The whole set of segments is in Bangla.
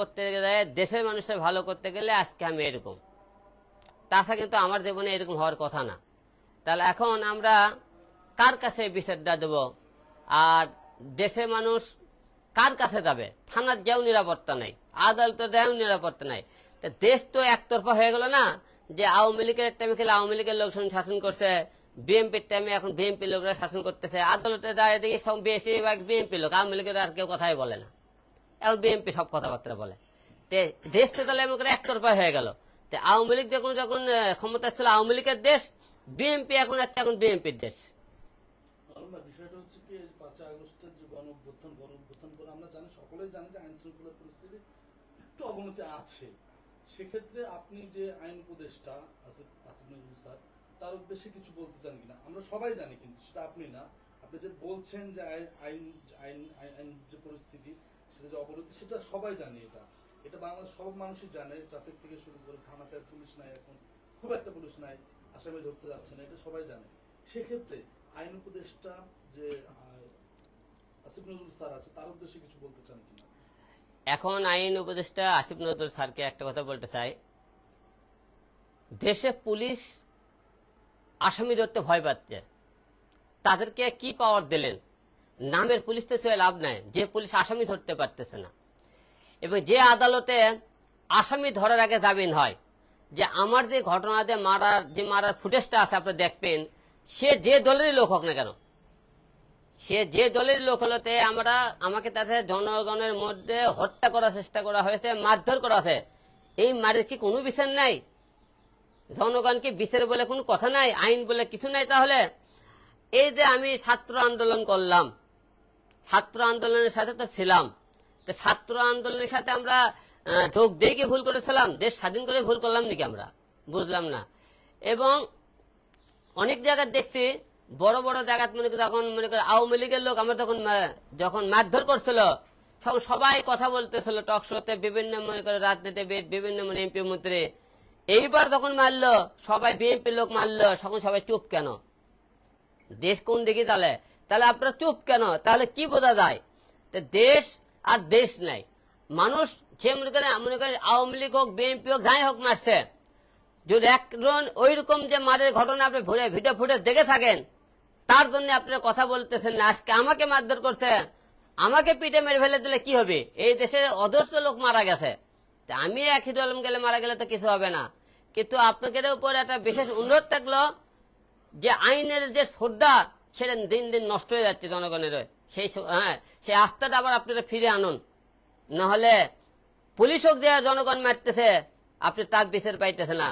করতে গেলে, দেশের মানুষের ভালো করতে গেলে আজকে আমি এরকম। তাছাড়া কিন্তু আমার জীবনে এরকম হওয়ার কথা না। তাহলে এখন আমরা কার কাছে বিচারটা দেব? আর দেশের মানুষ কার কাছে যাবে? থানার যেও নিরাপত্তা নাই, আদালতের যেও নিরাপত্তা নাই। দেশ তো একতরফা হয়ে গেল না, যে আওয়ামী লীগের টাইমে খেলে আওয়ামী লীগের লোকজন শাসন করছে। বিএনপির টাইমে এখন বিএনপি লোকরা শাসন করতেছে। আদালতে দাঁড়িয়ে দেখি সব বেশিরভাগ বিএনপি লোক, আওয়ামী লীগের আর কেউ কথাই বলে না। এখন বিএনপি সব কথাবার্তা বলে। দেশ তো তাহলে একতরফা হয়ে গেল। আওয়ামী লীগ যখন যখন ক্ষমতা ছিল আওয়ামী লীগের দেশ বিএনপি এখন হচ্ছে এখন বিএনপির দেশ। একটু অবনতি আছে। সেক্ষেত্রে আপনি যে আইন তার উদ্দেশ্যে কিছু বলতে চান কিনা? আমরা সবাই জানি, কিন্তু সেটা আপনি না। আপনি বলছেন যে আইন, আইন- আইন যে পরিস্থিতি সেটা যে অবনতি সেটা সবাই জানে এটা। এটা বাংলাদেশ, সব মানুষই জানে, ট্রাফিক থেকে শুরু করে থানাতে পুলিশ নাই, এখন খুব একটা পুলিশ নাই, আসামি ধরতে যাচ্ছে না, এটা সবাই জানে। সেক্ষেত্রে আইন উপদেষ্টা যে আসিফ নজরুল স্যার আছে, তার উদ্দেশ্যে কিছু বলতে চান কিনা এখন আইন উপদেষ্টা আসিফ নজরুল স্যারকে একটা কথা বলতে চাই। দেশে পুলিশ আসামি ধরতে ভয় পাচ্ছে। তাদেরকে কি পাওয়ার দিলেন? নামের পুলিশ তো ছুঁয়ে লাভ নাই। যে পুলিশ আসামি ধরতে পারতেছে না। এবং যে আদালতে আসামি ধরার আগে জামিন হয়, যে আমার যে ঘটনাতে মারার, যে মারার ফুটেজটা আছে আপনি দেখবেন, সে যে দলেরই লোক হোক না কেন, সে যে দলের লোক হলোতে আমরা, আমাকে তাদের জনগণের মধ্যে হত্যা করার চেষ্টা করা হয়েছে, মারধর করা হয়েছে। এই মারের কি কোনো বিচার নাই? জনগণকে বিচার বলে কোনো কথা নাই? আইন বলে কিছু নাই তাহলে? এই যে আমি ছাত্র আন্দোলন করলাম ছাত্র আন্দোলনের সাথে তো ছিলাম। ছাত্র আন্দোলনের সাথে আমরা যোগ দিয়ে ভুল করেছিলাম? দেশ স্বাধীন করে ভুল করলাম নাকি আমরা? বুঝলাম না। এবং অনেক জায়গায় দেখছি, বড় বড় জায়গায় মনে করি তখন মনে করি আওয়ামী লীগের লোক আমরা তখন যখন মারধর করছিল, তখন সবাই কথা বলতেছিল টক শোতে বিভিন্ন মনে করে রাজনীতিবিদ, বিভিন্ন মানে এমপি মন্ত্রী। এইবার যখন মারলো, সবাই বিএনপি লোক মারলো, তখন সবাই চুপ কেন? দেশ কোন দিকে তাহলে তাহলে আপনারা চুপ কেন? তাহলে কি বোঝা যায়? দেশ আর দেশ নাই। মানুষ যে মনে করে মনে করে আওয়ামী লীগ হোক, বিএনপি হোক, যাই হোক মারছে। যদি একজন ওই রকম যে মারের ঘটনা আপনি ভরে ভিডিও ফুটে দেখে থাকেন, তার জন্য আপনি কথা বলতেছেন না। আজকে আমাকে মারধর করছে। আমাকে পিঠে মেরে ফেলে দিলে কি হবে? এই দেশের অজস্র লোক মারা গেছে। আমি একই আলম গেলে মারা গেলে তো কিছু হবে না। কিন্তু আপনাদের উপর একটা বিশেষ অনুরোধ থাকল যে আইনের যে শ্রদ্ধা সেটা দিন দিন নষ্ট হয়ে যাচ্ছে জনগণের সেই হ্যাঁ সেই আস্থাটা আবার আপনারা ফিরে আনুন। নাহলে পুলিশ হোক যে জনগণ মারতেছে আপনি তার বিচার পাইতেছে না।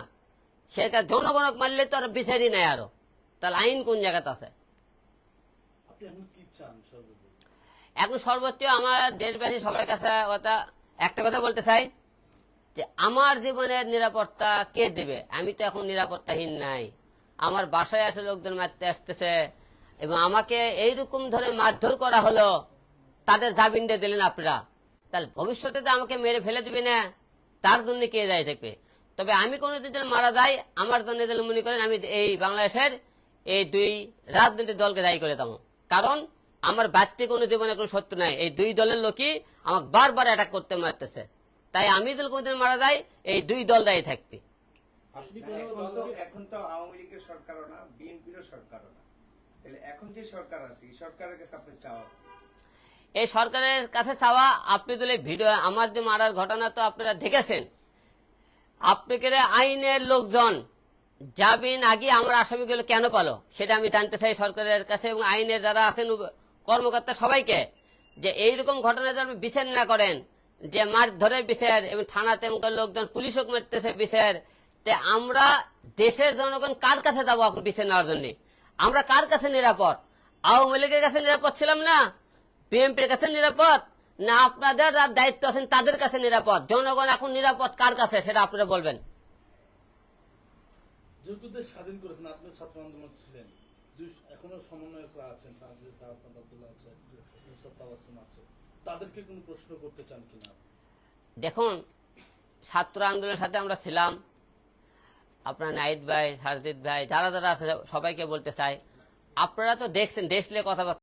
সেটা জনগণক মারলে তো আর বিচারই নাই আরও। তাহলে আইন কোন জায়গাতে আছে? এখন সর্বোচ্চ আমার দেশবাসী সবার কাছে কথা একটা কথা বলতে চাই যে আমার জীবনের নিরাপত্তা কে দেবে? আমি তো এখন নিরাপত্তাহীন নাই। আমার বাসায় আসে লোকজন মারতে আসতেছে এবং আমাকে এইরকম ধরে মারধর করা হলো। তাদের দিয়ে দিলেন আপনারা। তাহলে ভবিষ্যতে তো আমাকে মেরে ফেলে দিবে না। তার জন্য কে দায়ী থাকবে? তবে আমি কোনোদিন যেন মারা যাই আমার জন্য যেন মনে করেন আমি এই বাংলাদেশের এই দুই রাজনৈতিক দলকে দায়ী করে দেবো। কারণ আমার বাড়তি কোনো জীবনে কোনো সত্য নাই। এই দুই দলের লোকই আমাকে বারবার অ্যাটাক করতে মারতেছে। তাই আমি যদি কোনোদিন মারা যাই এই দুই দল দায়ী থাকবে। আপনি না, কোনো এখন তো এখন তো আওয়ামী লীগের সরকারও না বিএনপিরও সরকারও না। এই সরকারের কাছে চাওয়া আপনি তুলে ভিডিও, আমার যে মারার ঘটনা তো আপনারা দেখেছেন। আপনাকে আইনের লোকজন জামিন আগে আমরা আসামিগুলো কেন পালো? সেটা আমি জানতে চাই সরকারের কাছে এবং আইনের যারা আছেন কর্মকর্তা সবাইকে, যে এইরকম ঘটনা যেন বিচার না করেন, যে মার ধরে বিচার এবং থানাতে লোকজন পুলিশও মারতেছে বিচার, তে আমরা দেশের জনগণ কার কাছে যাব বিচার নেওয়ার জন্য? আমরা কার কাছে নিরাপদ? আওয়ামী লীগের কাছে নিরাপদ ছিলাম না? বিএনপির কাছে নিরাপদ? না আপনাদের যার দায়িত্ব আছেন তাদের কাছে নিরাপদ? জনগণ এখন নিরাপদ কার কাছে সেটা আপনারা বলবেন। স্বাধীন করেছেন আপনি ছাত্র আন্দোলন ছিলেন। এখনও সমন্বয়করা আছেন আছে। তাদেরকে কোনো প্রশ্ন করতে চান কিনা? দেখুন ছাত্র আন্দোলনের সাথে আমরা ছিলাম। আপনার নাইদ ভাই, সারজিৎ ভাই, যারা যারা আছে, সবাইকে বলতে চাই, আপনারা তো দেখছেন দেশলে কথাবার্তা